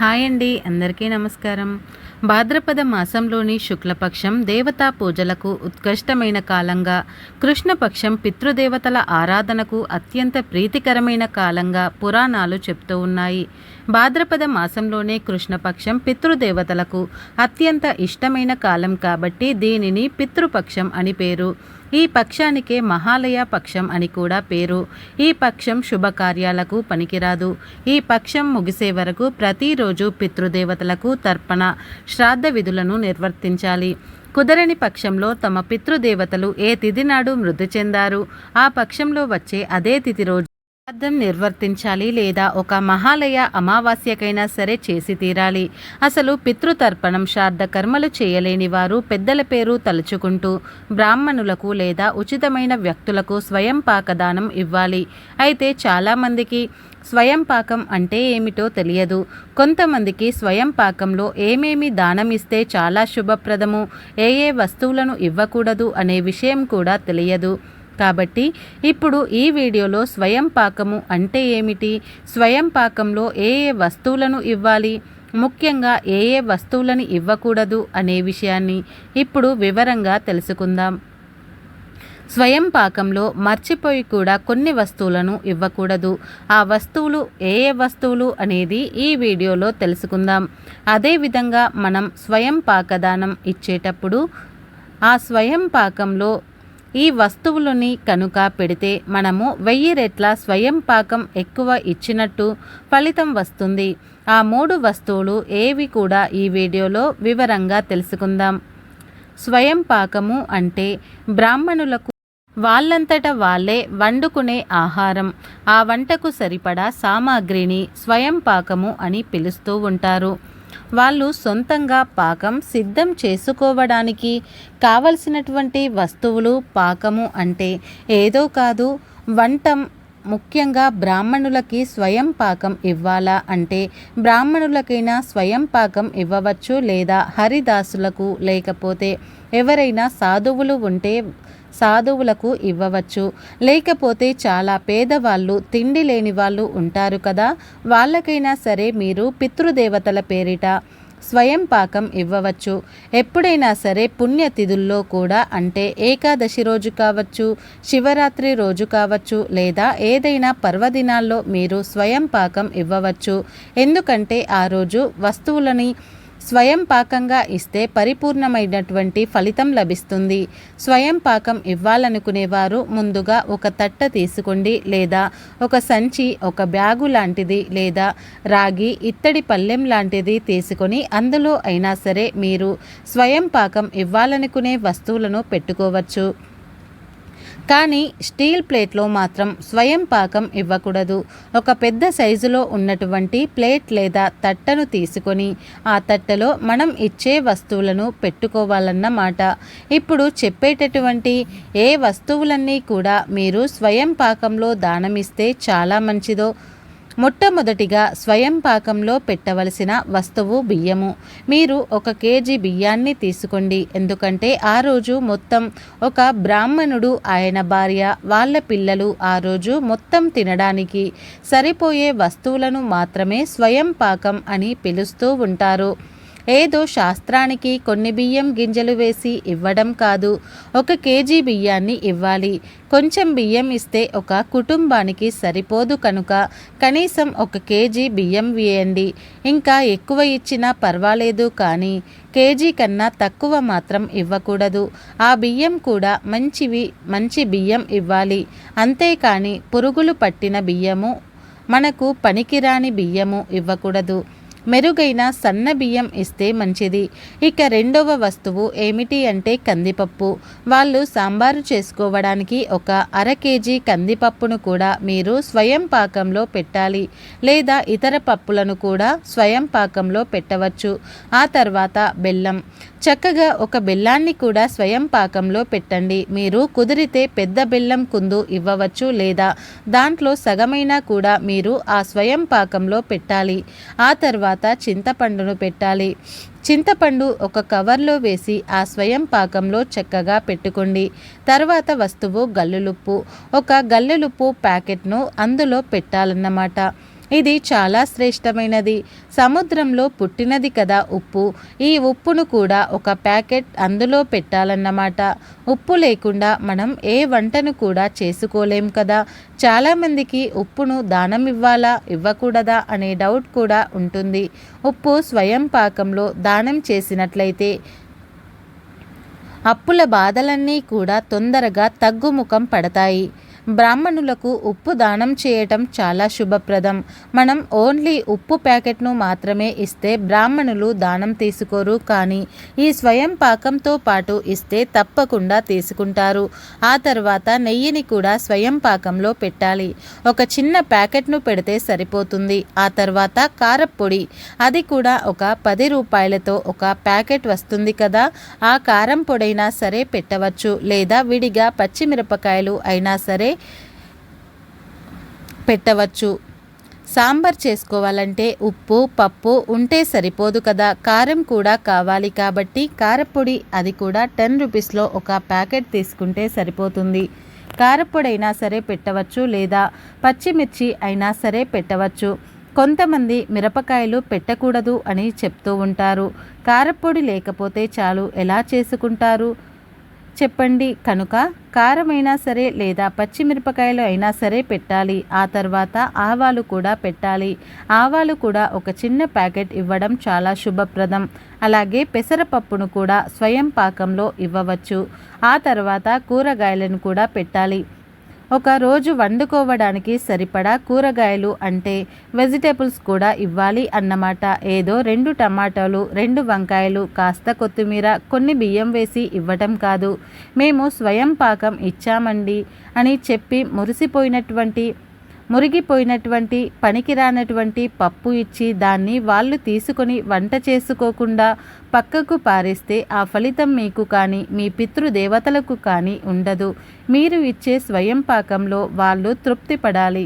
Hi అండి అందరికీ నమస్కారం. భాద్రపద మాసంలోని శుక్లపక్షం దేవతా పూజలకు ఉత్కృష్టమైన కాలంగా కృష్ణపక్షం పితృదేవతల ఆరాధనకు అత్యంత ప్రీతికరమైన కాలంగా పురాణాలు చెప్తూ ఉన్నాయి. భాద్రపద మాసంలోనే కృష్ణపక్షం పితృదేవతలకు అత్యంత ఇష్టమైన కాలం కాబట్టి దీనిని పితృపక్షం అని పేరు. ఈ పక్షానికే మహాలయ పక్షం అని కూడా పేరు. ఈ పక్షం శుభకార్యాలకు పనికిరాదు. ఈ పక్షం ముగిసే వరకు ప్రతిరోజు పితృదేవతలకు తర్పణ శ్రాద్ధ విధులను నిర్వర్తించాలి. కుదరని పక్షంలో తమ పితృదేవతలు ఏ తిథి నాడు మృతి చెందారు? ఆ పక్షంలో వచ్చే అదే తిథి రోజు అర్థం నిర్వర్తించాలి లేదా ఒక మహాలయ అమావాస్యకైనా సరే చేసి తీరాలి. అసలు పితృతర్పణం శ్రాద్ధ కర్మలు చేయలేని వారు పెద్దల పేరు తలుచుకుంటూ బ్రాహ్మణులకు లేదా ఉచితమైన వ్యక్తులకు స్వయం పాకదానం ఇవ్వాలి. అయితే చాలామందికి స్వయం పాకం అంటే ఏమిటో తెలియదు. కొంతమందికి స్వయం పాకంలో ఏమేమి దానం ఇస్తే చాలా శుభప్రదము. ఏ ఏ వస్తువులను ఇవ్వకూడదు అనే విషయం కూడా తెలియదు. కాబట్టి ఇప్పుడు ఈ వీడియోలో స్వయం పాకము అంటే ఏమిటి? స్వయం పాకంలో ఏ ఏ వస్తువులను ఇవ్వాలి? ముఖ్యంగా ఏ ఏ వస్తువులను ఇవ్వకూడదు అనే విషయాన్ని ఇప్పుడు వివరంగా తెలుసుకుందాం. స్వయం పాకంలో మర్చిపోయి కూడా కొన్ని వస్తువులను ఇవ్వకూడదు. ఆ వస్తువులు ఏ ఏ వస్తువులు అనేది ఈ వీడియోలో తెలుసుకుందాం. అదేవిధంగా మనం స్వయం పాకదానం ఇచ్చేటప్పుడు ఆ స్వయం పాకంలో ఈ వస్తువులని కనుక పెడితే మనము వెయ్యి రెట్ల స్వయం పాకం ఎక్కువ ఇచ్చినట్టు ఫలితం వస్తుంది. ఆ మూడు వస్తువులు ఏవి కూడా ఈ వీడియోలో వివరంగా తెలుసుకుందాం. స్వయం పాకము అంటే బ్రాహ్మణులకు వాళ్ళంతట వాళ్ళే వండుకునే ఆహారం. ఆ వంటకు సరిపడా సామాగ్రిని స్వయం పాకము అని పిలుస్తూ ఉంటారు. వాళ్ళు సొంతంగా పాకం సిద్ధం చేసుకోవడానికి కావలసినటువంటి వస్తువులు పాకము అంటే ఏదో కాదు. వంటం ముఖ్యంగా బ్రాహ్మణులకి స్వయం పాకం ఇవ్వాలా అంటే బ్రాహ్మణులకైనా స్వయం పాకం ఇవ్వవచ్చు లేదా హరిదాసులకు లేకపోతే ఎవరైనా సాధువులు ఉంటే సాధువులకు ఇవ్వవచ్చు. లేకపోతే చాలా పేదవాళ్ళు తిండి లేని వాళ్ళు ఉంటారు కదా. వాళ్ళకైనా సరే మీరు పితృదేవతల పేరిట స్వయం పాకం ఇవ్వవచ్చు. ఎప్పుడైనా సరే పుణ్యతిథుల్లో కూడా అంటే ఏకాదశి రోజు కావచ్చు శివరాత్రి రోజు కావచ్చు లేదా ఏదైనా పర్వదినాల్లో మీరు స్వయం పాకం ఇవ్వవచ్చు. ఎందుకంటే ఆ రోజు వస్తువులని స్వయం పాకంగా ఇస్తే పరిపూర్ణమైనటువంటి ఫలితం లభిస్తుంది. స్వయం పాకం ఇవ్వాలనుకునేవారు ముందుగా ఒక తట్ట తీసుకోండి లేదా ఒక సంచి ఒక బ్యాగు లాంటిది లేదా రాగి ఇత్తడి పల్లెం లాంటిది తీసుకొని అందులో అయినా సరే మీరు స్వయం పాకం ఇవ్వాలనుకునే వస్తువులను పెట్టుకోవచ్చు. కానీ స్టీల్ ప్లేట్లో మాత్రం స్వయం పాకం ఇవ్వకూడదు. ఒక పెద్ద సైజులో ఉన్నటువంటి ప్లేట్ లేదా తట్టను తీసుకొని ఆ తట్టలో మనం ఇచ్చే వస్తువులను పెట్టుకోవాలన్నమాట. ఇప్పుడు చెప్పేటటువంటి ఏ వస్తువులన్నీ కూడా మీరు స్వయం పాకంలో దానమిస్తే చాలా మంచిదో. మొట్టమొదటిగా స్వయం పాకంలో పెట్టవలసిన వస్తువు బియ్యము. మీరు ఒక కేజీ బియ్యాన్ని తీసుకోండి. ఎందుకంటే ఆ రోజు మొత్తం ఒక బ్రాహ్మణుడు ఆయన భార్య వాళ్ళ పిల్లలు ఆ రోజు మొత్తం తినడానికి సరిపోయే వస్తువులను మాత్రమే స్వయం పాకం అని పిలుస్తూ ఉంటారు. ఏదో శాస్త్రానికి కొన్ని బియ్యం గింజలు వేసి ఇవ్వడం కాదు. ఒక కేజీ బియ్యాన్ని ఇవ్వాలి. కొంచెం బియ్యం ఇస్తే ఒక కుటుంబానికి సరిపోదు కనుక కనీసం ఒక కేజీ బియ్యం వేయండి. ఇంకా ఎక్కువ ఇచ్చినా పర్వాలేదు కానీ కేజీ కన్నా తక్కువ మాత్రం ఇవ్వకూడదు. ఆ బియ్యం కూడా మంచివి మంచి బియ్యం ఇవ్వాలి. అంతేకాని పురుగులు పట్టిన బియ్యము మనకు పనికిరాని బియ్యము ఇవ్వకూడదు. మెరుగైన సన్న బియ్యం ఇస్తే మంచిది. ఇక రెండవ వస్తువు ఏమిటి అంటే కందిపప్పు. వాళ్ళు సాంబారు చేసుకోవడానికి ఒక అర కేజీ కందిపప్పును కూడా మీరు స్వయం పాకంలో పెట్టాలి. లేదా ఇతర పప్పులను కూడా స్వయం పాకంలో పెట్టవచ్చు. ఆ తర్వాత బెల్లం. చక్కగా ఒక బెల్లాన్ని కూడా స్వయం పాకంలో పెట్టండి. మీరు కుదిరితే పెద్ద బెల్లం కుందు ఇవ్వవచ్చు లేదా దాంట్లో సగమైనా కూడా మీరు ఆ స్వయం పాకంలో పెట్టాలి. ఆ తర్వాత చింతపండును పెట్టాలి. చింతపండు ఒక కవర్లో వేసి ఆ స్వయం పాకంలో చక్కగా పెట్టుకోండి. తర్వాత వస్తువు గల్లులుప్పు. ఒక గల్లులుప్పు ప్యాకెట్ను అందులో పెట్టాలన్నమాట. ఇది చాలా శ్రేష్టమైనది. సముద్రంలో పుట్టినది కదా ఉప్పు. ఈ ఉప్పును కూడా ఒక ప్యాకెట్ అందులో పెట్టాలన్నమాట. ఉప్పు లేకుండా మనం ఏ వంటను కూడా చేసుకోలేం కదా. చాలామందికి ఉప్పును దానం ఇవ్వాలా ఇవ్వకూడదా అనే డౌట్ కూడా ఉంటుంది. ఉప్పు స్వయం పాకంలో దానం చేసినట్లయితే అప్పుల బాధలన్నీ కూడా తొందరగా తగ్గుముఖం పడతాయి. బ్రాహ్మణులకు ఉప్పు దానం చేయటం చాలా శుభప్రదం. మనం ఓన్లీ ఉప్పు ప్యాకెట్ను మాత్రమే ఇస్తే బ్రాహ్మణులు దానం తీసుకోరు కానీ ఈ స్వయం పాకంతో పాటు ఇస్తే తప్పకుండా తీసుకుంటారు. ఆ తర్వాత నెయ్యిని కూడా స్వయం పాకంలో పెట్టాలి. ఒక చిన్న ప్యాకెట్ను పెడితే సరిపోతుంది. ఆ తర్వాత కారప్పొడి అది కూడా ఒక పది రూపాయలతో ఒక ప్యాకెట్ వస్తుంది కదా ఆ కారం పొడైనా సరే పెట్టవచ్చు. లేదా విడిగా పచ్చిమిరపకాయలు అయినా సరే పెట్టవచ్చు. సాంబార్ చేసుకోవాలంటే ఉప్పు పప్పు ఉంటే సరిపోదు కదా. కారం కూడా కావాలి కాబట్టి కారపొడి అది కూడా టెన్ రూపీస్లో ఒక ప్యాకెట్ తీసుకుంటే సరిపోతుంది. కారపొడి అయినా సరే పెట్టవచ్చు లేదా పచ్చిమిర్చి అయినా సరే పెట్టవచ్చు. కొంతమంది మిరపకాయలు పెట్టకూడదు అని చెప్తూ ఉంటారు. కారపొడి లేకపోతే చాలు ఎలా చేసుకుంటారు? చెప్పండి. కనుక కారమైనా సరే లేదా పచ్చిమిరపకాయలు అయినా సరే పెట్టాలి. ఆ తర్వాత ఆవాలు కూడా పెట్టాలి. ఆవాలు కూడా ఒక చిన్న ప్యాకెట్ ఇవ్వడం చాలా శుభప్రదం. అలాగే పెసరపప్పును కూడా స్వయం పాకంలో ఇవ్వవచ్చు. ఆ తర్వాత కూరగాయలను కూడా పెట్టాలి. ఒక రోజు వండుకోవడానికి సరిపడా కూరగాయలు అంటే వెజిటేబుల్స్ కూడా ఇవ్వాలి అన్నమాట. ఏదో రెండు టమాటాలు రెండు వంకాయలు కాస్త కొత్తిమీర కొన్ని బియ్యం వేసి ఇవ్వటం కాదు. మేము స్వయం పాకం ఇచ్చామండి అని చెప్పి మురిసిపోయినటువంటి మురిగిపోయినటువంటి పనికిరానటువంటి పప్పు ఇచ్చి దాన్ని వాళ్ళు తీసుకొని వంట చేసుకోకుండా పక్కకు పారేస్తే ఆ ఫలితం మీకు కానీ మీ పితృదేవతలకు కానీ ఉండదు. మీరు ఇచ్చే స్వయం పాకంలో వాళ్ళు తృప్తి పడాలి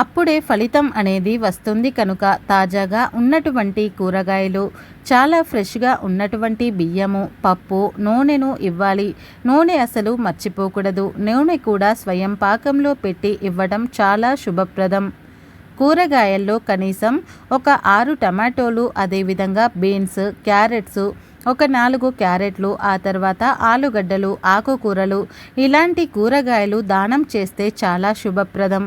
అప్పుడే ఫలితం అనేది వస్తుంది కనుక తాజాగా ఉన్నటువంటి కూరగాయలు చాలా ఫ్రెష్గా ఉన్నటువంటి బియ్యము పప్పు నూనెను ఇవ్వాలి. నూనె అసలు మర్చిపోకూడదు. నూనె కూడా స్వయం పాకంలో పెట్టి ఇవ్వడం చాలా శుభప్రదం. కూరగాయల్లో కనీసం ఒక ఆరు టమాటోలు అదేవిధంగా బీన్స్ క్యారెట్స్ ఒక నాలుగు క్యారెట్లు ఆ తర్వాత ఆలుగడ్డలు ఆకుకూరలు. ఇలాంటి కూరగాయలు దానం చేస్తే చాలా శుభప్రదం.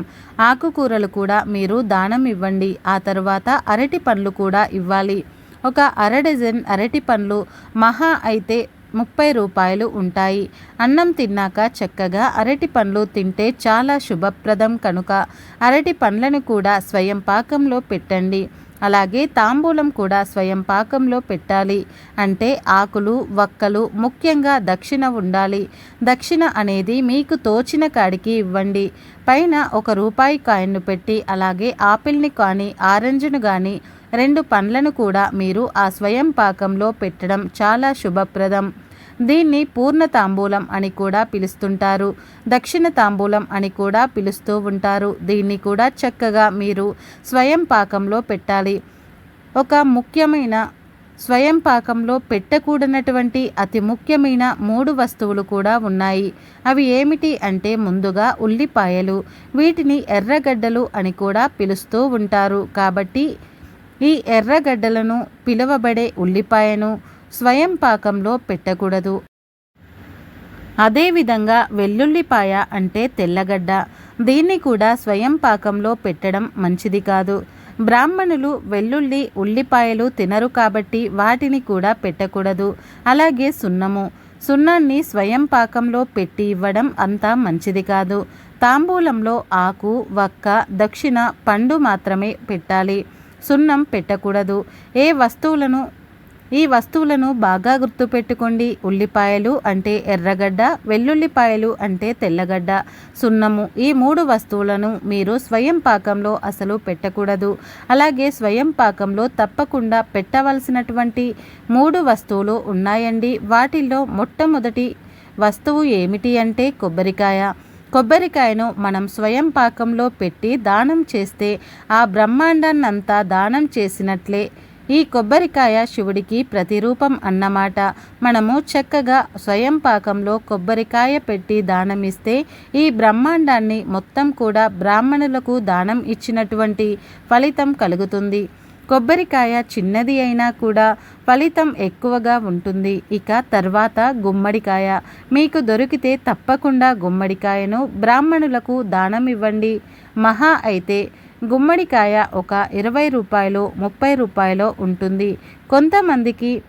ఆకుకూరలు కూడా మీరు దానం ఇవ్వండి. ఆ తర్వాత అరటి పండ్లు కూడా ఇవ్వాలి. ఒక అర డజన్ అరటి పండ్లు మహా అయితే ముప్పై రూపాయలు ఉంటాయి. అన్నం తిన్నాక చక్కగా అరటి పండ్లు తింటే చాలా శుభప్రదం కనుక. అరటి పండ్లను కూడా స్వయం పాకంలో పెట్టండి. అలాగే తాంబూలం కూడా స్వయం పాకంలో పెట్టాలి. అంటే ఆకులు వక్కలు ముఖ్యంగా దక్షిణ ఉండాలి. దక్షిణ అనేది మీకు తోచిన కాడికి ఇవ్వండి. పైన ఒక రూపాయి కాయిన్ను పెట్టి అలాగే ఆపిల్ని కానీ ఆరెంజ్ను కానీ రెండు పండ్లను కూడా మీరు ఆ స్వయం పాకంలో పెట్టడం చాలా శుభప్రదం. దీన్ని పూర్ణ తాంబూలం అని కూడా పిలుస్తుంటారు. దక్షిణ తాంబూలం అని కూడా పిలుస్తూ ఉంటారు. దీన్ని కూడా చక్కగా మీరు స్వయం పాకంలో పెట్టాలి. ఒక ముఖ్యమైన స్వయం పాకంలో పెట్టకూడనటువంటి అతి ముఖ్యమైన మూడు వస్తువులు కూడా ఉన్నాయి. అవి ఏమిటి అంటే ముందుగా ఉల్లిపాయలు వీటిని ఎర్రగడ్డలు అని కూడా పిలుస్తూ ఉంటారు. కాబట్టి ఈ ఎర్రగడ్డలను పిలువబడే ఉల్లిపాయను స్వయం పాకంలో పెట్టకూడదు అదేవిధంగా వెల్లుల్లిపాయ అంటే తెల్లగడ్డ. దీన్ని కూడా స్వయం పాకంలో పెట్టడం మంచిది కాదు. బ్రాహ్మణులు వెల్లుల్లి ఉల్లిపాయలు తినరు కాబట్టి వాటిని కూడా పెట్టకూడదు. అలాగే సున్నము. సున్నాన్ని స్వయం పాకంలో పెట్టి ఇవ్వడం అంత మంచిది కాదు. తాంబూలంలో ఆకు వక్క దక్షిణ పండు మాత్రమే పెట్టాలి. సున్నం పెట్టకూడదు. ఏ వస్తువులను ఈ వస్తువులను బాగా గుర్తుపెట్టుకోండి. ఉల్లిపాయలు అంటే ఎర్రగడ్డ వెల్లుల్లిపాయలు అంటే తెల్లగడ్డ. సున్నము ఈ మూడు వస్తువులను మీరు స్వయం పాకంలో అసలు పెట్టకూడదు. అలాగే స్వయం పాకంలో తప్పకుండా పెట్టవలసినటువంటి మూడు వస్తువులు ఉన్నాయండి. వాటిల్లో మొట్టమొదటి వస్తువు ఏమిటి అంటే కొబ్బరికాయ. కొబ్బరికాయను మనం స్వయం పాకంలో పెట్టి దానం చేస్తే ఆ బ్రహ్మాండాన్నంతా దానం చేసినట్లే ఈ కొబ్బరికాయ శివుడికి ప్రతిరూపం అన్నమాట. మనము చక్కగా స్వయం పాకంలో కొబ్బరికాయ పెట్టి దానమిస్తే ఈ బ్రహ్మాండాన్ని మొత్తం కూడా బ్రాహ్మణులకు దానం ఇచ్చినటువంటి ఫలితం కలుగుతుంది. కొబ్బరికాయ చిన్నది అయినా కూడా ఫలితం ఎక్కువగా ఉంటుంది. ఇక తర్వాత గుమ్మడికాయ. మీకు దొరికితే తప్పకుండా గుమ్మడికాయను బ్రాహ్మణులకు దానం ఇవ్వండి మహా అయితే గుమ్మడికాయ ఒక ఇరవై రూపాయలు ముప్పై రూపాయలు ఉంటుంది. కొంతమందికి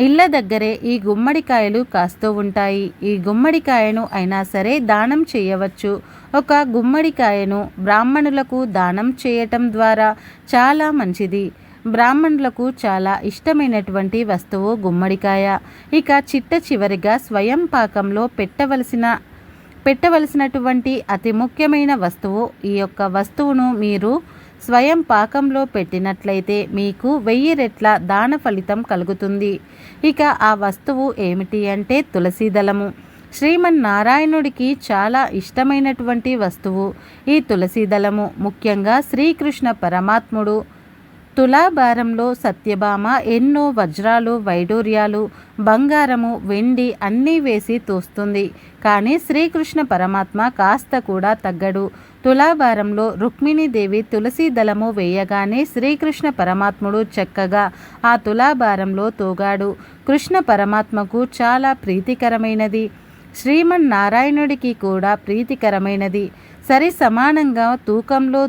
ఇళ్ళ దగ్గరే ఈ గుమ్మడికాయలు కాస్తూ ఉంటాయి. ఈ గుమ్మడికాయను అయినా సరే దానం చేయవచ్చు. ఒక గుమ్మడికాయను బ్రాహ్మణులకు దానం చేయటం ద్వారా చాలా మంచిది. బ్రాహ్మణులకు చాలా ఇష్టమైనటువంటి వస్తువు గుమ్మడికాయ. ఇక చిట్ట చివరిగా స్వయం పాకంలో పెట్టవలసిన పెట్టవలసినటువంటి అతి ముఖ్యమైన వస్తువు. ఈ యొక్క వస్తువును మీరు స్వయం పాకంలో పెట్టినట్లయితే మీకు వెయ్యి రెట్ల దాన ఫలితం కలుగుతుంది. ఇక ఆ వస్తువు ఏమిటి అంటే తులసీదళము శ్రీమన్నారాయణుడికి చాలా ఇష్టమైనటువంటి వస్తువు ఈ తులసీదళము ముఖ్యంగా శ్రీకృష్ణ పరమాత్ముడు తులాభారంలో సత్యభామ ఎన్నో వజ్రాలు వైడూర్యాలు బంగారము వెండి అన్నీ వేసి తోస్తుంది. కానీ శ్రీకృష్ణ పరమాత్మ కాస్త కూడా తగ్గడు. తులాభారంలో రుక్మిణీదేవి తులసి దళము వేయగానే శ్రీకృష్ణ పరమాత్ముడు చక్కగా ఆ తులాభారంలో తోగాడు. కృష్ణ పరమాత్మకు చాలా ప్రీతికరమైనది. శ్రీమన్నారాయణుడికి కూడా ప్రీతికరమైనది. సరి సమానంగా తూకంలో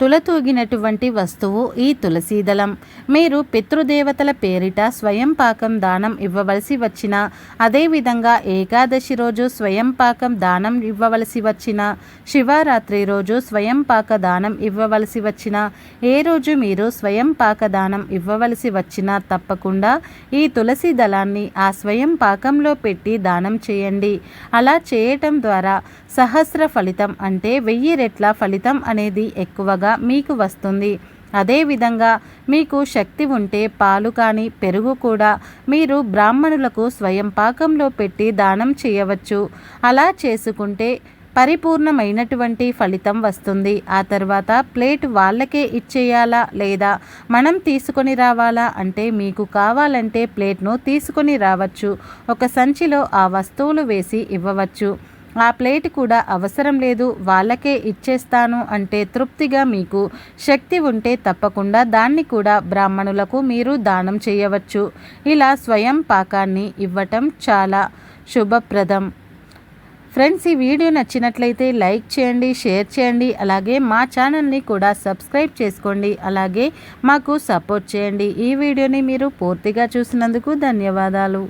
తులతూగినటువంటి వస్తువు ఈ తులసీదళం మీరు పితృదేవతల పేరిట స్వయం పాకం దానం ఇవ్వవలసి వచ్చిన అదేవిధంగా ఏకాదశి రోజు స్వయం పాకం దానం ఇవ్వవలసి వచ్చిన శివరాత్రి రోజు స్వయం పాక దానం ఇవ్వవలసి వచ్చిన ఏ రోజు మీరు స్వయం పాక దానం ఇవ్వవలసి వచ్చినా తప్పకుండా ఈ తులసి దళాన్ని ఆ స్వయం పాకంలో పెట్టి దానం చేయండి. అలా చేయటం ద్వారా సహస్ర ఫలితం అంటే వెయ్యి రెట్ల ఫలితం అనేది ఎక్కువగా మీకు వస్తుంది. అదేవిధంగా మీకు శక్తి ఉంటే పాలు కానీ పెరుగు కూడా మీరు బ్రాహ్మణులకు స్వయం పాకంలో పెట్టి దానం చేయవచ్చు. అలా చేసుకుంటే పరిపూర్ణమైనటువంటి ఫలితం వస్తుంది. ఆ తర్వాత ప్లేట్ వాళ్ళకే ఇచ్చేయాలా లేదా మనం తీసుకొని రావాలా అంటే మీకు కావాలంటే ప్లేట్ను తీసుకొని రావచ్చు. ఒక సంచిలో ఆ వస్తువులు వేసి ఇవ్వవచ్చు. ఆ ప్లేట్ కూడా అవసరం లేదు వాళ్ళకే ఇచ్చేస్తాను అంటే తృప్తిగా మీకు శక్తి ఉంటే తప్పకుండా దాన్ని కూడా బ్రాహ్మణులకు మీరు దానం చేయవచ్చు. ఇలా స్వయం పాకాన్ని ఇవ్వటం చాలా శుభప్రదం. ఫ్రెండ్స్ ఈ వీడియో నచ్చినట్లయితే లైక్ చేయండి షేర్ చేయండి అలాగే మా ఛానల్ని కూడా సబ్స్క్రైబ్ చేసుకోండి అలాగే మాకు సపోర్ట్ చేయండి. ఈ వీడియోని మీరు పూర్తిగా చూసినందుకు ధన్యవాదాలు.